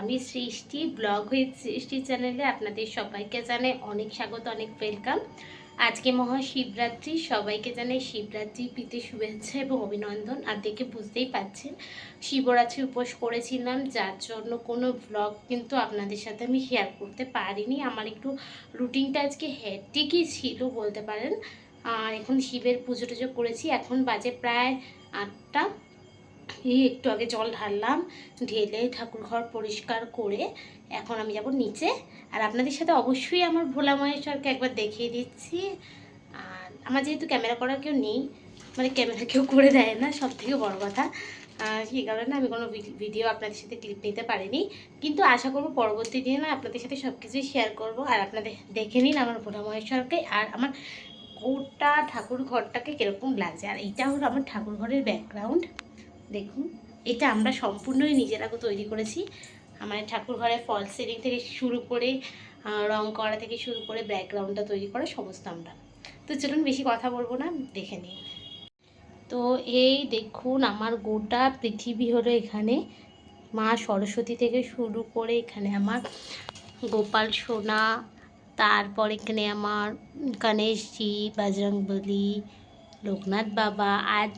আমি সৃষ্টি, blog with সৃষ্টি চ্যানেলে আপনাদের সবাইকে জানাই অনেক স্বাগত, অনেক ওয়েলকাম আজকে মহাশিবরাত্রি, সবাইকে জানাই শিবরাত্রি, প্রীতি, শুভেচ্ছা এবং অভিনন্দন। আর দেখে বুঝতেই পাচ্ছেন, শিবরাত্রি উপোস করেছিলাম, যার জন্য কোনো ব্লগ কিন্তু আপনাদের সাথে আমি শেয়ার করতে পারিনি। আমার একটু রুটিনটা আজকে হেডটিকই ছিল বলতে পারেন। এখন শিবের পুজো টুজো করেছি, এখন বাজে প্রায় আটটা। এই একটু আগে জল ঢাললাম, ঢেলে ঠাকুর ঘর পরিষ্কার করে এখন আমি যাব নিচে। আর আপনাদের সাথে অবশ্যই আমার ভোলা মহেশ্বরকে একবার দেখিয়ে দিচ্ছি। আর আমার যেহেতু ক্যামেরা করার কেউ নেই মানে ক্যামেরা কেউ করে দেয় না সব থেকে বড় কথা। সেই কারণে আমি কোনো ভিডিও আপনাদের সাথে ক্লিপ নিতে পারিনি। কিন্তু আশা করব পরবর্তী দিনে না আপনাদের সাথে সব কিছুই শেয়ার করব। আর আপনাদের দেখে নিন আমার ভোলা মহেশ্বরকে আর আমার গোটা ঠাকুর ঘরটাকে কীরকম লাগছে। আর এইটা হলো আমার ঠাকুর ঘরের ব্যাকগ্রাউন্ড দেখুন, এটা আমরা সম্পূর্ণই নিজেরা তৈরি করেছি। আমার ঠাকুর ঘরে ফল সিলিং থেকে শুরু করে রং করা থেকে শুরু করে ব্যাকগ্রাউন্ডটা তৈরি করা সমস্ত আমরা। তো চলুন বেশি কথা বলব না, দেখে নিন তো এই দেখুন, আমার গোটা পৃথিবী হলো এখানে। মা সরস্বতী থেকে শুরু করে এখানে আমার গোপাল সোনা, তারপর এখানে আমার গণেশজি, বজরংবলী, লোকনাথ বাবা, আর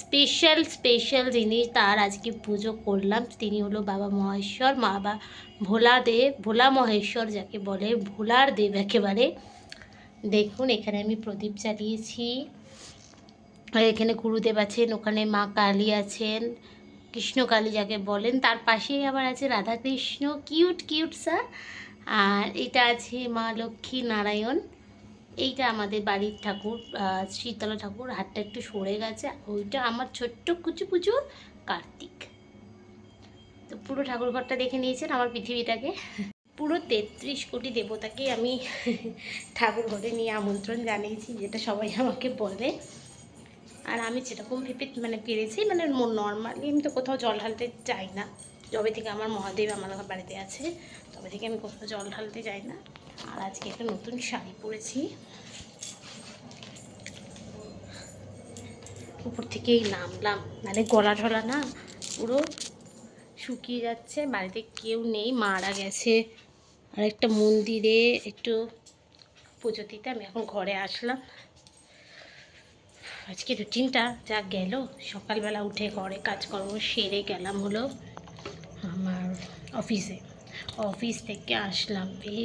স্পেশাল স্পেশাল জিনিস তার আজকে পুজো করলাম, তিনি হলো বাবা মহেশ্বর, মা বা ভোলা দেব ভোলা মহেশ্বর যাকে বলে, ভোলার দেব একেবারে। দেখুন, এখানে আমি প্রদীপ চালিয়েছি এখানে গুরুদেব আছেন, ওখানে মা কালী আছেন, কৃষ্ণ কালী যাকে বলেন, তার পাশেই আবার আছে রাধাকৃষ্ণ। Cute cute, sir. আর এটা আছে মা লক্ষ্মী নারায়ণ। এইটা আমাদের বাড়ির ঠাকুর শীতলা ঠাকুর, হাতটা একটু সরে গেছে। ওইটা আমার ছোট্ট কুচু কুচু কার্তিক। তো পুরো ঠাকুর ঘরটা দেখে নিয়েছেন আমার পৃথিবীটাকে। পুরো তেত্রিশ কোটি দেবতাকে আমি ঠাকুর ঘরে নিয়ে আমন্ত্রণ জানিয়েছি, যেটা সবাই আমাকে বলে। আর আমি যেরকম ভেবে মানে পেরেছি মানে নর্মালি আমি তো কোথাও জল ঢালতে যাই না। যবে থেকে আমার মহাদেব আমার বাড়িতে আছে, তবে থেকে আমি কোথাও জল ঢালতে যাই না। আর আজকে একটা নতুন শাড়ি পরেছি। উপর থেকেই নামলাম। নাহলে গলা ঢলা না, পুরো শুকিয়ে যাচ্ছে, বাড়িতে কেউ নেই, মারা গেছে। আর একটা মন্দিরে একটু পুজো দিতে আমি এখন ঘরে আসলাম। আজকে রুটিনটা যা গেল, সকালবেলা উঠে ঘরে কাজকর্ম সেরে গেলাম হলো আমার অফিসে। অফিস থেকে আসলাম, এই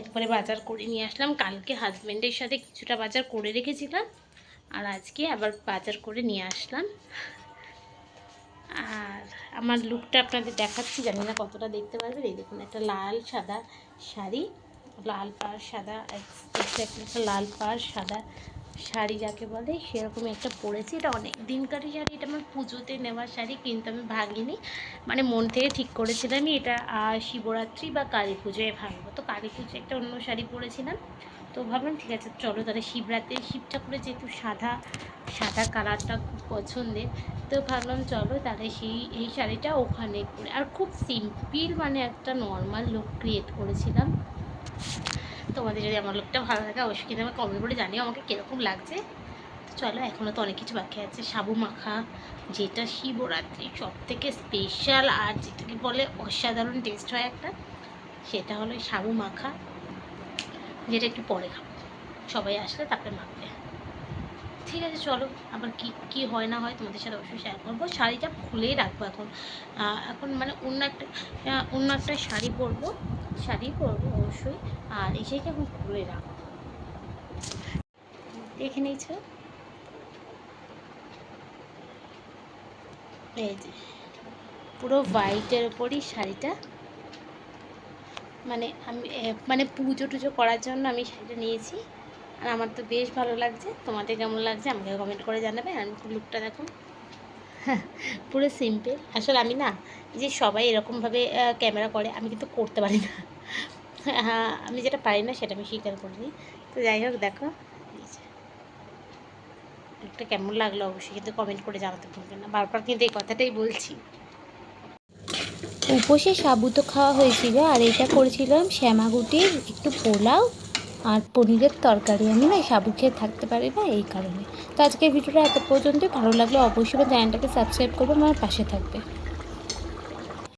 একবারে বাজার করে নিয়ে আসলাম। কালকে হাজব্যান্ডের সাথে কিছুটা বাজার করে রেখেছিলাম আর আজকে আবার বাজার করে নিয়ে আসলাম। আর আমার লুকটা আপনাদের দেখাচ্ছি, জানি না কতটা দেখতে পারবেন। এই দেখুন, একটা লাল সাদা শাড়ি, লাল পাড় সাদা একটা লাল পাড় সাদা শাড়ি যাকে বলে, সেরকমই একটা পরেছি। এটা অনেক দিনকারই শাড়ি, এটা আমার পুজোতে নেওয়া শাড়ি, কিন্তু আমি ভাঙিনি। মানে মন থেকে ঠিক করেছিলামই এটা শিবরাত্রি বা কালী পুজোয় ভাঙবো। তো কালী পুজোয় একটা অন্য শাড়ি পরেছিলাম। তো ভাবলাম, ঠিক আছে, চলো তাহলে শিবরাত্রি, শিব ঠাকুরের যেহেতু সাদা সাদা কালারটা খুব পছন্দের, তো ভাবলাম চলো তাহলে সেই, এই শাড়িটা ওখানে আর খুব সিম্পল মানে একটা নর্মাল লুক ক্রিয়েট করেছিলাম। তোমাদের যদি আমার লোকটা ভালো থাকে অবশ্যই কিন্তু আমার কমেন্ট করে জানিও আমাকে কীরকম লাগছে। তো চলো এখনও তো অনেক কিছু বাকি আছে। সাবু মাখা, যেটা শিবরাত্রি সব থেকে স্পেশাল আর যেটাকে বলে অসাধারণ টেস্ট হয় একটা, সেটা হলো সাবু মাখা, যেটা একটু পরে খাব। সবাই আসলে তারপরে মাখবে। ঠিক আছে, চলো। আবার কি কি হয় না হয় তোমাদের সাথে অবশ্যই শেয়ার করব। শাড়িটা খুলেই রাখব এখন। এখন মানে অন্য একটা অন্য একটা শাড়ি পরবো। শাড়ি পরবো অবশ্যই। আর এই শাড়িটা এখন খুলে রাখব। দেখে নিয়েছো এই যে, পুরো হোয়াইটের ওপরই শাড়িটা। মানে আমি মানে পুজো টুজো করার জন্য আমি শাড়িটা নিয়েছি। আর আমার তো বেশ ভালো লাগছে। তোমাদের কেমন লাগছে আমাকে কমেন্ট করে জানাবে আর লুকটা দেখো। পুরো সিম্পল আসলে আমি না যে সবাই এরকমভাবে ক্যামেরা করে, আমি কিন্তু করতে পারি না। হ্যাঁ আমি যেটা পারি না সেটা আমি স্বীকার করিনি। তো যাই হোক, দেখো। লুকটা কেমন লাগল অবশ্যই কিন্তু কমেন্ট করে জানাতে ভুলবেন না। বারবার কিন্তু এই কথাটাই বলছি। উপসে সাবু তো খাওয়া হয়েছিল, আর এটা করেছিলাম শ্যামাগুটির একটু পোলাও আর পনিরের তরকারি আমি না সাবু খেয়ে থাকতে পারি না এই কারণে। তো আজকের ভিডিওটা এত পর্যন্ত ভালো লাগলে অবশ্যই চ্যানেলটাকে সাবস্ক্রাইব করবে আমার পাশে থাকবে।